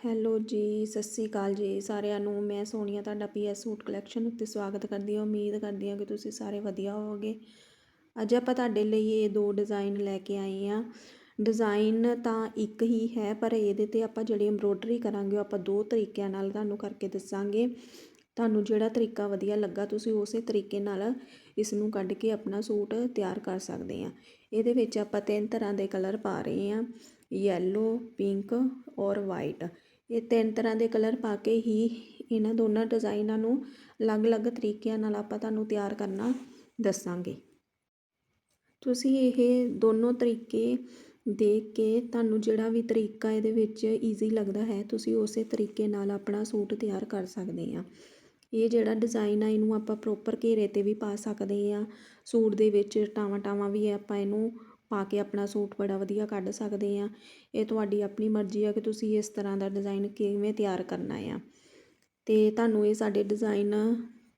Hello ਜੀ, ਸਤਿ ਸ਼੍ਰੀ ਅਕਾਲ ਜੀ ਸਾਰਿਆਂ ਨੂੰ। ਮੈਂ ਸੋਨੀਆ, ਤੁਹਾਡਾ ਪੀਐਸ ਸੂਟ ਕਲੈਕਸ਼ਨ ਉੱਤੇ ਸਵਾਗਤ ਕਰਦੀ ਹਾਂ। ਉਮੀਦ ਕਰਦੀ ਹਾਂ ਕਿ ਤੁਸੀਂ ਸਾਰੇ ਵਧੀਆ ਹੋਵੋਗੇ। ਅੱਜ ਆਪਾਂ ਤੁਹਾਡੇ ਲਈ ਇਹ ਦੋ ਡਿਜ਼ਾਈਨ ਲੈ ਕੇ ਆਏ ਆ ਡਿਜ਼ਾਈਨ ਤਾਂ ਇੱਕ ਹੀ ਹੈ, ਪਰ ਇਹਦੇ ਤੇ ਆਪਾਂ ਜਿਹੜੀ ਐਮਬ੍ਰੋਇਡਰੀ ਕਰਾਂਗੇ, ਉਹ ਆਪਾਂ ਦੋ ਤਰੀਕਿਆਂ ਨਾਲ ਤੁਹਾਨੂੰ ਕਰਕੇ ਦੱਸਾਂਗੇ। ਤੁਹਾਨੂੰ ਜਿਹੜਾ ਤਰੀਕਾ ਵਧੀਆ ਲੱਗਾ, ਤੁਸੀਂ ਉਸੇ ਤਰੀਕੇ ਨਾਲ ਇਸ ਨੂੰ ਕੱਢ ਕੇ ਆਪਣਾ ਸੂਟ ਤਿਆਰ ਕਰ ਸਕਦੇ ਆ ਇਹਦੇ ਵਿੱਚ ਆਪਾਂ ਤਿੰਨ ਤਰ੍ਹਾਂ ਦੇ ਕਲਰ ਪਾ ਰਹੇ ਆ ਯੈਲੋ ਪਿੰਕ ਔਰ ਵਾਈਟ ਇਹ ਤਿੰਨ ਤਰ੍ਹਾਂ ਦੇ ਕਲਰ ਪਾ ਕੇ ਹੀ ਇਹਨਾਂ ਦੋਨਾਂ ਡਿਜ਼ਾਈਨਾਂ ਨੂੰ ਅਲੱਗ-ਅਲੱਗ ਤਰੀਕਿਆਂ ਨਾਲ ਆਪਾਂ ਤੁਹਾਨੂੰ ਤਿਆਰ ਕਰਨਾ ਦੱਸਾਂਗੇ। ਤੁਸੀਂ ਇਹ ਦੋਨੋਂ ਤਰੀਕੇ ਦੇਖ ਕੇ ਤੁਹਾਨੂੰ ਜਿਹੜਾ ਵੀ ਤਰੀਕਾ ਇਹਦੇ ਵਿੱਚ ਈਜ਼ੀ ਲੱਗਦਾ ਹੈ, ਤੁਸੀਂ ਉਸੇ ਤਰੀਕੇ ਨਾਲ ਆਪਣਾ ਸੂਟ ਤਿਆਰ ਕਰ ਸਕਦੇ ਆ ਇਹ ਜਿਹੜਾ ਡਿਜ਼ਾਈਨ ਆ, ਇਹਨੂੰ ਆਪਾਂ ਪ੍ਰੋਪਰ ਘੇਰੇ ਤੇ ਵੀ ਪਾ ਸਕਦੇ ਆ ਸੂਟ ਦੇ ਵਿੱਚ ਟਾਵਾਂ ਟਾਵਾਂ ਵੀ ਆਪਾਂ ਇਹਨੂੰ ਪਾ ਕੇ ਆਪਣਾ ਸੂਟ ਬੜਾ ਵਧੀਆ ਕੱਢ ਸਕਦੇ ਹਾਂ। ਇਹ ਤੁਹਾਡੀ ਆਪਣੀ ਮਰਜ਼ੀ ਆ ਕਿ ਤੁਸੀਂ ਇਸ ਤਰ੍ਹਾਂ ਦਾ ਡਿਜ਼ਾਈਨ ਕਿਵੇਂ ਤਿਆਰ ਕਰਨਾ ਆ। ਅਤੇ ਤੁਹਾਨੂੰ ਇਹ ਸਾਡੇ ਡਿਜ਼ਾਈਨ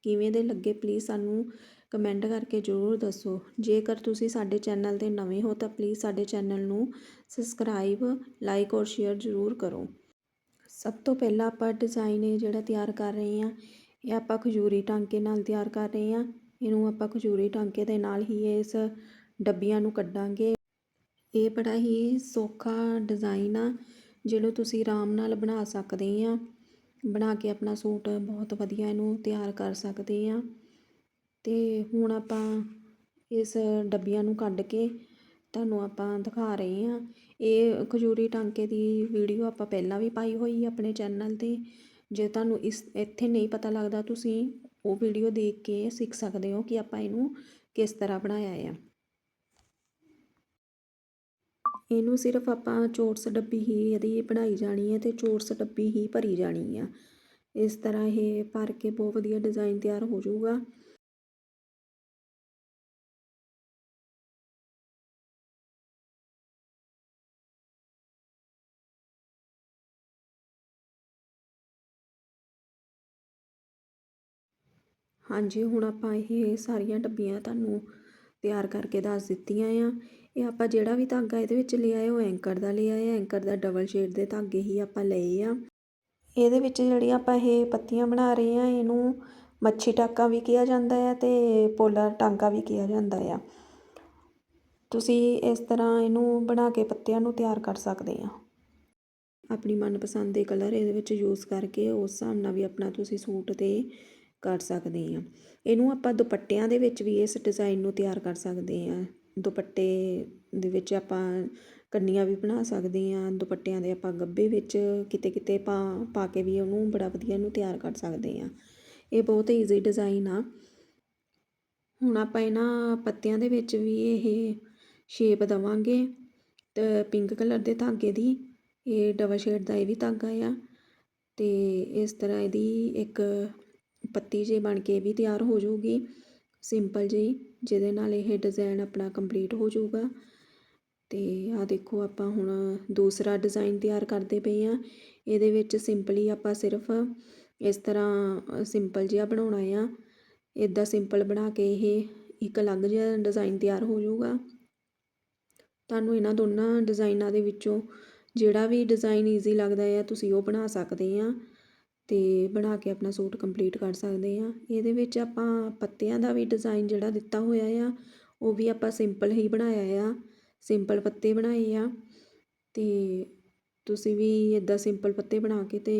ਕਿਵੇਂ ਦੇ ਲੱਗੇ ਪਲੀਜ਼ ਸਾਨੂੰ ਕਮੈਂਟ ਕਰਕੇ ਜ਼ਰੂਰ ਦੱਸੋ। ਜੇਕਰ ਤੁਸੀਂ ਸਾਡੇ ਚੈਨਲ ਤੇ ਨਵੇਂ ਹੋ ਤਾਂ ਪਲੀਜ਼ ਸਾਡੇ ਚੈਨਲ ਨੂੰ ਸਬਸਕ੍ਰਾਈਬ ਲਾਈਕ ਔਰ ਸ਼ੇਅਰ ਜ਼ਰੂਰ ਕਰੋ। ਸਭ ਤੋਂ ਪਹਿਲਾਂ ਆਪਾਂ ਡਿਜ਼ਾਈਨ ਇਹ ਜਿਹੜਾ ਤਿਆਰ ਕਰ ਰਹੇ ਹਾਂ, ਇਹ ਆਪਾਂ ਖਜੂਰੀ ਟਾਂਕੇ ਨਾਲ ਤਿਆਰ ਕਰ ਰਹੇ ਹਾਂ। ਇਹਨੂੰ ਆਪਾਂ ਖਜੂਰੀ ਟਾਂਕੇ ਦੇ ਨਾਲ ਹੀ ਇਸ ਡੱਬੀਆਂ ਨੂੰ ਕੱਢਾਂਗੇ। ਇਹ ਬੜਾ ਹੀ ਸੌਖਾ ਡਿਜ਼ਾਈਨ ਆ, ਜਿਹਨੂੰ ਤੁਸੀਂ ਆਰਾਮ ਨਾਲ ਬਣਾ ਸਕਦੇ ਆ। ਬਣਾ ਕੇ ਆਪਣਾ ਸੂਟ ਬਹੁਤ ਵਧੀਆ ਇਹਨੂੰ ਤਿਆਰ ਕਰ ਸਕਦੇ ਆ। ਤੇ ਹੁਣ ਆਪਾਂ ਇਸ ਡੱਬੀਆਂ ਨੂੰ ਕੱਢ ਕੇ ਤੁਹਾਨੂੰ ਆਪਾਂ ਦਿਖਾ ਰਹੇ ਆ। ਇਹ ਖਜੂਰੀ ਟਾਂਕੇ ਦੀ ਵੀਡੀਓ ਆਪਾਂ ਪਹਿਲਾਂ ਵੀ ਪਾਈ ਹੋਈ ਆਪਣੇ ਚੈਨਲ ਤੇ। ਜੇ ਤੁਹਾਨੂੰ ਇਸ, ਇੱਥੇ ਨਹੀਂ ਪਤਾ ਲੱਗਦਾ, ਤੁਸੀਂ ਉਹ ਵੀਡੀਓ ਦੇਖ ਕੇ ਸਿੱਖ ਸਕਦੇ ਹੋ ਕਿ ਆਪਾਂ ਇਹਨੂੰ ਕਿਸ ਤਰ੍ਹਾਂ ਬਣਾਇਆ ਆ। ਇਹਨੂੰ ਸਿਰਫ ਆਪਾਂ ਚੋਰਸ ਡੱਬੀ ਹੀ ਇਹਦੀ ਬਣਾਈ ਜਾਣੀ ਹੈ ਅਤੇ ਚੋਰਸ ਡੱਬੀ ਹੀ ਭਰੀ ਜਾਣੀ ਆ। ਇਸ ਤਰ੍ਹਾਂ ਇਹ ਭਰ ਕੇ ਬਹੁਤ ਵਧੀਆ ਡਿਜ਼ਾਈਨ ਤਿਆਰ ਹੋ ਜਾਊਗਾ। ਹਾਂਜੀ, ਹੁਣ ਆਪਾਂ ਇਹ ਸਾਰੀਆਂ ਡੱਬੀਆਂ ਤੁਹਾਨੂੰ ਤਿਆਰ ਕਰਕੇ ਦੱਸ ਦਿੱਤੀਆਂ ਆ। ਇਹ ਆਪਾਂ ਜਿਹੜਾ ਵੀ ਧਾਗਾ ਇਹਦੇ ਵਿੱਚ ਲਿਆ ਹੈ ਉਹ ਐਂਕਰ ਦਾ ਲਿਆ ਹੈ ਐਂਕਰ ਦਾ ਡਬਲ ਸ਼ੇਡ ਦੇ ਧਾਗੇ ਹੀ ਆਪਾਂ ਲਏ ਆ। ਇਹਦੇ ਵਿੱਚ ਜਿਹੜੀ ਆਪਾਂ ਇਹ ਪੱਤੀਆਂ ਬਣਾ ਰਹੇ ਆ, ਇਹਨੂੰ ਮੱਛੀ ਟਾਂਕਾ ਵੀ ਕਿਹਾ ਜਾਂਦਾ ਹੈ ਤੇ ਪੋਲਾ ਟਾਂਕਾ ਵੀ ਕਿਹਾ ਜਾਂਦਾ ਆ। ਤੁਸੀਂ ਇਸ ਤਰ੍ਹਾਂ ਇਹਨੂੰ ਬਣਾ ਕੇ ਪੱਤਿਆਂ ਨੂੰ ਤਿਆਰ ਕਰ ਸਕਦੇ ਆ। ਆਪਣੀ ਮਨਪਸੰਦ ਦੇ ਕਲਰ ਇਹਦੇ ਵਿੱਚ ਯੂਜ਼ ਕਰਕੇ ਉਸ ਹਿਸਾਬ ਨਾਲ ਵੀ ਆਪਣਾ ਤੁਸੀਂ ਸੂਟ ਤੇ ਕਰ ਸਕਦੇ ਆ। ਇਹਨੂੰ ਆਪਾਂ ਦੁਪੱਟਿਆਂ ਦੇ ਵਿੱਚ ਵੀ ਇਸ ਡਿਜ਼ਾਈਨ ਨੂੰ ਤਿਆਰ ਕਰ ਸਕਦੇ ਆ। ਦੁਪੱਟੇ ਦੇ ਵਿੱਚ ਆਪਾਂ ਕੰਨੀਆਂ ਵੀ ਬਣਾ ਸਕਦੇ ਹਾਂ, ਦੁਪੱਟਿਆਂ ਦੇ ਆਪਾਂ ਗੱਭੇ ਵਿੱਚ ਕਿਤੇ ਕਿਤੇ ਪਾ ਪਾ ਕੇ ਵੀ ਉਹਨੂੰ ਬੜਾ ਵਧੀਆ ਇਹਨੂੰ ਤਿਆਰ ਕਰ ਸਕਦੇ ਹਾਂ। ਇਹ ਬਹੁਤ ਈਜ਼ੀ ਡਿਜ਼ਾਈਨ ਆ। ਹੁਣ ਆਪਾਂ ਇਹਨਾਂ ਪੱਤਿਆਂ ਦੇ ਵਿੱਚ ਵੀ ਇਹ ਸ਼ੇਪ ਦਵਾਂਗੇ ਤੇ ਪਿੰਕ ਕਲਰ ਦੇ ਧਾਗੇ ਦੀ, ਇਹ ਡਬਲ ਸ਼ੇਡ ਦਾ ਇਹ ਵੀ ਧਾਗਾ ਆ। ਤੇ ਇਸ ਤਰ੍ਹਾਂ ਇਹਦੀ ਇੱਕ ਪੱਤੀ ਜੇ ਬਣ ਕੇ ਵੀ ਤਿਆਰ ਹੋ ਜਾਊਗੀ। ਸਿੰਪਲ ਜਿਹੀ, ਜਿਹਦੇ ਨਾਲ ਇਹ ਡਿਜ਼ਾਈਨ ਆਪਣਾ ਕੰਪਲੀਟ ਹੋ ਜਾਊਗਾ। ਤੇ ਆ ਦੇਖੋ, ਆਪਾਂ ਹੁਣ ਦੂਸਰਾ ਡਿਜ਼ਾਈਨ ਤਿਆਰ ਕਰਦੇ ਪਏ ਆ ਇਹਦੇ ਵਿੱਚ ਸਿੰਪਲੀ ਆਪਾਂ ਸਿਰਫ ਇਸ ਤਰ੍ਹਾਂ ਸਿੰਪਲ ਜਿਹਾ ਬਣਾਉਣਾ ਆ। ਇਦਾਂ ਸਿੰਪਲ ਬਣਾ ਕੇ ਇਹ ਇੱਕ ਅਲੱਗ ਜਿਹਾ ਡਿਜ਼ਾਈਨ ਤਿਆਰ ਹੋ ਜਾਊਗਾ। ਤੁਹਾਨੂੰ ਇਹਨਾਂ ਦੋਨਾਂ ਡਿਜ਼ਾਈਨਾਂ ਦੇ ਵਿੱਚੋਂ ਜਿਹੜਾ ਵੀ ਡਿਜ਼ਾਈਨ ਈਜ਼ੀ ਲੱਗਦਾ ਹੈ ਤੁਸੀਂ ਉਹ ਬਣਾ ਸਕਦੇ ਆ। ਅਤੇ ਬਣਾ ਕੇ ਆਪਣਾ ਸੂਟ ਕੰਪਲੀਟ ਕਰ ਸਕਦੇ ਹਾਂ। ਇਹਦੇ ਵਿੱਚ ਆਪਾਂ ਪੱਤਿਆਂ ਦਾ ਵੀ ਡਿਜ਼ਾਇਨ ਜਿਹੜਾ ਦਿੱਤਾ ਹੋਇਆ ਆ, ਉਹ ਵੀ ਆਪਾਂ ਸਿੰਪਲ ਹੀ ਬਣਾਇਆ ਆ। ਸਿੰਪਲ ਪੱਤੇ ਬਣਾਏ ਆ ਅਤੇ ਤੁਸੀਂ ਵੀ ਇਦਾਂ ਸਿੰਪਲ ਪੱਤੇ ਬਣਾ ਕੇ ਤੇ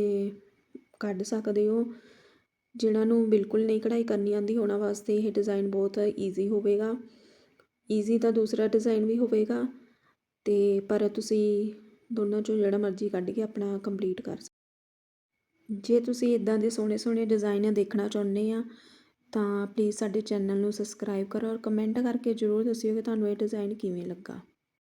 ਕੱਢ ਸਕਦੇ ਹੋ। ਜਿਨ੍ਹਾਂ ਨੂੰ ਬਿਲਕੁਲ ਨਹੀਂ ਕਢਾਈ ਕਰਨੀ ਆਉਂਦੀ, ਉਹਨਾਂ ਵਾਸਤੇ ਇਹ ਡਿਜ਼ਾਈਨ ਬਹੁਤ ਈਜ਼ੀ ਹੋਵੇਗਾ। ਈਜ਼ੀ ਤਾਂ ਦੂਸਰਾ ਡਿਜ਼ਾਈਨ ਵੀ ਹੋਵੇਗਾ ਤੇ ਪਰ ਤੁਸੀਂ ਦੋਨਾਂ ਚੋਂ ਜਿਹੜਾ ਮਰਜ਼ੀ ਕੱਢ ਕੇ ਆਪਣਾ ਕੰਪਲੀਟ ਕਰ ਜੇ ਤੁਸੀਂ ਇਦਾਂ ਦੇ ਸੋਹਣੇ ਸੋਹਣੇ ਡਿਜ਼ਾਈਨ ਦੇਖਣਾ ਚਾਹੁੰਦੇ ਆ, ਤਾਂ ਪਲੀਜ਼ ਸਾਡੇ ਚੈਨਲ ਨੂੰ ਸਬਸਕ੍ਰਾਈਬ ਕਰੋ ਔਰ ਕਮੈਂਟ ਕਰਕੇ ਜ਼ਰੂਰ ਦੱਸਿਓ ਕਿ ਤੁਹਾਨੂੰ ਇਹ ਡਿਜ਼ਾਈਨ ਕਿਵੇਂ ਲੱਗਾ।